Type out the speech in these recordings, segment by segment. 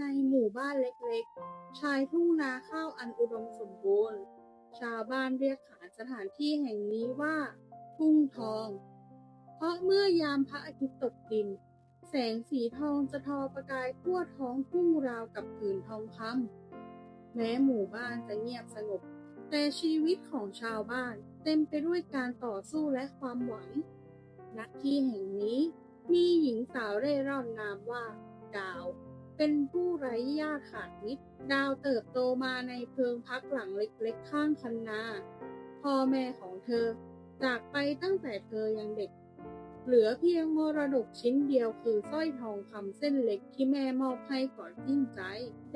ในหมู่บ้านเล็กๆ ชายทุ่งนาข้าวอันอุดมสมบูรณ์ ชาวบ้านเรียกขานสถานที่แห่งนี้ว่า ทุ่งทอง เพราะเมื่อยามพระอาทิตย์ตกดิน แสงสีทองจะทอประกายทั่วท้องทุ่งราวกับผืนทองคำแม้หมู่บ้านจะเงียบสงบ แต่ชีวิตของชาวบ้านเต็มไปด้วยการต่อสู้และความหวังณที่แห่งนี้มีหญิงสาวเร่ร่อนนามว่า ดาว เป็นผู้ไร้ญาติขาดมิตร ดาวเติบโตมาในเพิงพักหลังเล็กๆข้างคันนา พ่อแม่ของเธอ จากไปตั้งแต่เธอยังเด็ก เหลือเพียงมรดกชิ้นเดียวคือสร้อยทองคำเส้นเล็กที่แม่มอบให้ก่อนสิ้นใจ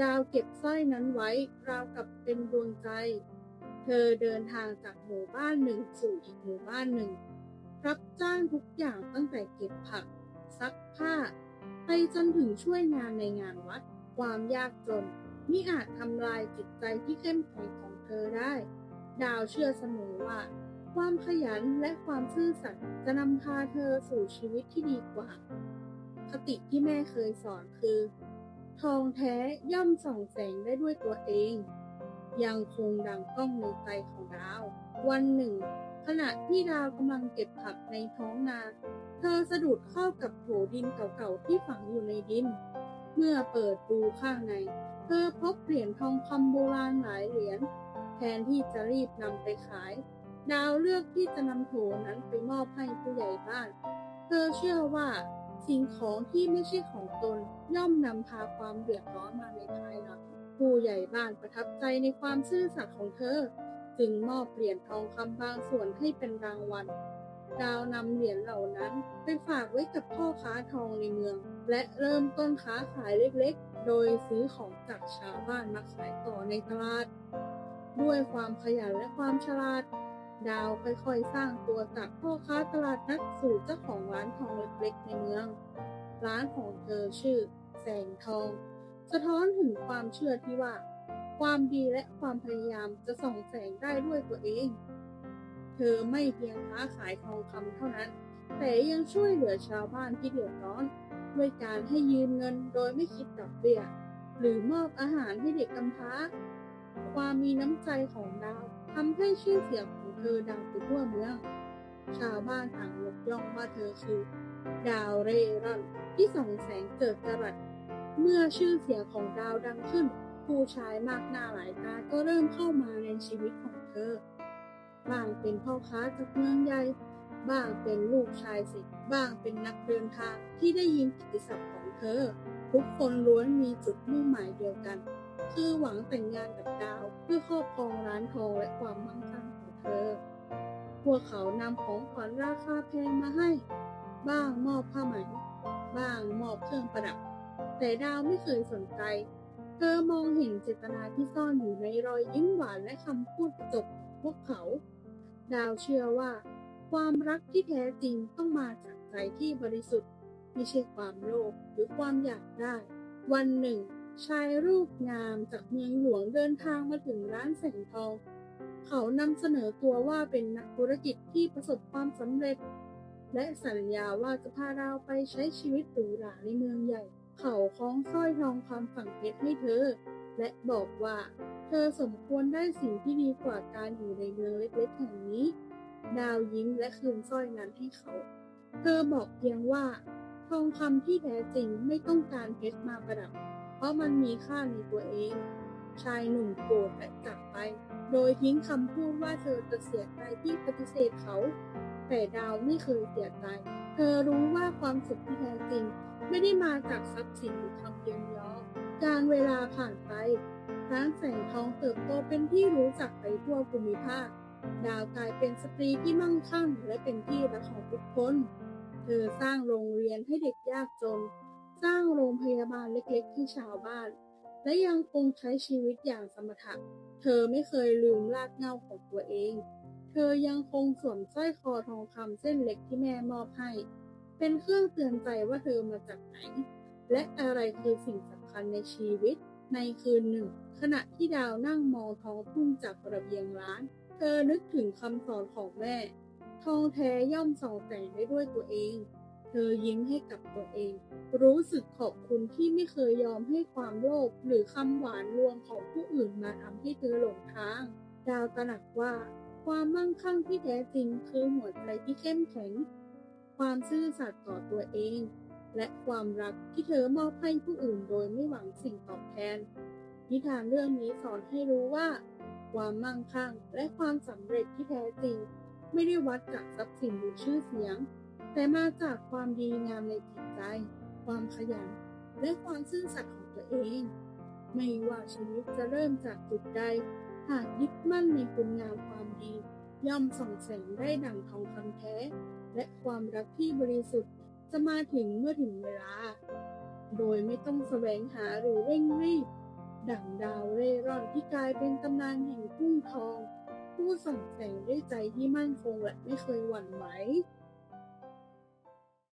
ดาวเก็บสร้อยนั้นไว้ ราวกับเป็นดวงใจ เธอเดินทางจากหมู่บ้านหนึ่งสู่อีกหมู่บ้านหนึ่ง รับจ้างทุกอย่างตั้งแต่เก็บผักซักผ้า ไปจนถึงช่วยงานในงานวัด ความยากจนมิอาจทำลายจิตใจที่เข้มแข็งของเธอได้ ดาวเชื่อเสมอว่า ความขยันและความซื่อสัตย์จะนำพาเธอสู่ชีวิตที่ดีกว่า คติที่แม่เคยสอนคือ ทองแท้ย่อมส่องแสงได้ด้วยตัวเอง ยังคงดังก้องในใจของดาว วันหนึ่งขณะที่ดาวกำลังเก็บผักในท้องนา เธอสะดุดเข้ากับโถดินเก่าๆที่ฝังอยู่ในดิน เมื่อเปิดดูข้างใน เธอพบเหรียญทองคำโบราณหลายเหรียญแทนที่จะรีบนำไปขาย ดาวเลือกที่จะนำโถนั้นไปมอบให้ผู้ใหญ่บ้าน เธอเชื่อว่าสิ่งของที่ไม่ใช่ของตนย่อมนำพาความเดือดร้อนมาในภายหลังผู้ใหญ่บ้านประทับใจในความซื่อสัตย์ของเธอ จึงมอบเหรียญทองคำบางส่วนให้เป็นรางวัล ดาวนำเหรียญเหล่านั้นไปฝากไว้กับพ่อค้าทองในเมือง และเริ่มต้นค้าขายเล็กๆ โดยซื้อของจากชาวบ้านมาขายต่อในตลาด ด้วยความขยันและความฉลาด ดาวค่อยๆสร้างตัวจากพ่อค้าตลาดนัดสู่เจ้าของร้านทองเล็กๆ ในเมือง ร้านของเธอชื่อ แสงทอง สะท้อนถึงความเชื่อที่ว่า ความดีและความพยายามจะส่องแสงได้ด้วยตัวเอง เธอไม่เพียงค้าขายทองคำเท่านั้น แต่ยังช่วยเหลือชาวบ้านที่เดือดร้อน ด้วยการให้ยืมเงินโดยไม่คิดดอกเบี้ย หรือมอบอาหารให้เด็กกำพร้า ความมีน้ำใจของดาวทำให้ชื่อเสียงของเธอดังไปทั่วเมือง ชาวบ้านต่างยกย่องว่าเธอคือ ดาวเร่ร่อนที่ส่องแสงเจิดจรัส เมื่อชื่อเสียงของดาวดังขึ้น ผู้ชายมากหน้าหลายตาก็เริ่มเข้ามาในชีวิตของเธอ บ้างเป็นพ่อค้าจากเมืองใหญ่บ้างเป็นลูกชายสิทธิ์บ้างเป็นนักเดินทางที่ได้ยินกิตติศัพท์ของเธอ ทุกคนล้วนมีจุดมุ่งหมายเดียวกัน คือหวังแต่งงานกับดาวเพื่อครอบครองร้านทองและความมั่งคั่งของเธอ พวกเขานำของขวัญราคาแพงมาให้ บ้างมอบผ้าไหม บ้างมอบเครื่องประดับ แต่ดาวไม่เคยสนใจ เธอมองเห็นเจตนาที่ซ่อนอยู่ในรอยยิ้มหวานและคำพูดจบพวกเขา ดาวเชื่อว่า ความรักที่แท้จริงต้องมาจากใจที่บริสุทธิ์ ไม่ใช่ความโลภหรือความอยากได้ วันหนึ่ง ชายรูปงามจากเมืองหลวงเดินทางมาถึงร้านแสงทองเขานำเสนอตัวว่าเป็นนักธุรกิจที่ประสบความสำเร็จ และสัญญาว่าจะพาดาไปใช้ชีวิตหรูหราในเมือง ใหญ่ เขาคล้องสร้อยทองคำฝังเพชรให้เธอ และบอกว่า เธอสมควรได้สิ่งที่ดีกว่าการอยู่ในเมืองเล็กๆแห่งนี้ ดาวยิ้มและคืนสร้อยนั้นให้เขา เธอบอกเพียงว่า ทองคำที่แท้จริงไม่ต้องการเพชรมาประดับ เพราะมันมีค่าในตัวเอง ชายหนุ่มโกรธและจากไป โดยทิ้งคำพูดว่าเธอจะเสียใจที่ปฏิเสธเขาแต่ดาวไม่เคยเสียใจ เธอรู้ว่าความสุขที่แท้จริง ไม่ได้มาจากทรัพย์สินหรือคำเยินยอการเวลาผ่านไปร้านแสงทองเติบโตเป็นที่รู้จักไปทั่วภูมิภาค ดาวกลายเป็นสตรีที่มั่งคั่งและเป็นที่รักของทุกคน เธอสร้างโรงเรียนให้เด็กยากจน สร้างโรงพยาบาลเล็กๆให้ชาวบ้าน และยังคงใช้ชีวิตอย่างสมถะ เธอไม่เคยลืมรากเหง้าของตัวเอง เธอยังคงสวมสร้อยคอทองคำเส้นเล็กที่แม่มอบให้ เป็นเครื่องเตือนใจว่าเธอมาจากไหน และอะไรคือสิ่งสำคัญในชีวิต ในคืนหนึ่ง ขณะที่ดาวนั่งมองท้องทุ่งจากระเบียงร้าน เธอนึกถึงคำสอนของแม่ ทองแท้ย่อมส่องแสงได้ด้วยตัวเอง เธอยิ้มให้กับตัวเอง รู้สึกขอบคุณที่ไม่เคยยอมให้ความโลภหรือคำหวานลวงของผู้อื่นมาทำให้เธอหลงทาง ดาวตระหนักว่า ความมั่งคั่งที่แท้จริงคือหัวใจที่เข้มแข็ง ความซื่อสัตย์ต่อตัวเอง และความรักที่เธอมอบให้ผู้อื่นโดยไม่หวังสิ่งตอบแทน นิทานเรื่องนี้สอนให้รู้ว่า ความมั่งคั่งและความสำเร็จที่แท้จริง ไม่ได้วัดจากทรัพย์สินหรือชื่อเสียง แต่มาจากความดีงามในจิตใจ ความขยัน และความซื่อสัตย์ของตัวเอง ไม่ว่าชีวิตจะเริ่มจากจุดใดหากยึดมั่นในคุณงามความดี ย่อมส่องแสงได้ดั่งทองคำแท้ และความรักที่บริสุทธิ์จะมาถึงเมื่อถึงเวลา โดยไม่ต้องแสวงหาหรือเร่งรีบ ดั่งดาวเร่ร่อนที่กลายเป็นตำนานแห่งทุ่งทอง ผู้ส่องแสงด้วยใจที่มั่นคงและไม่เคยหวั่นไหว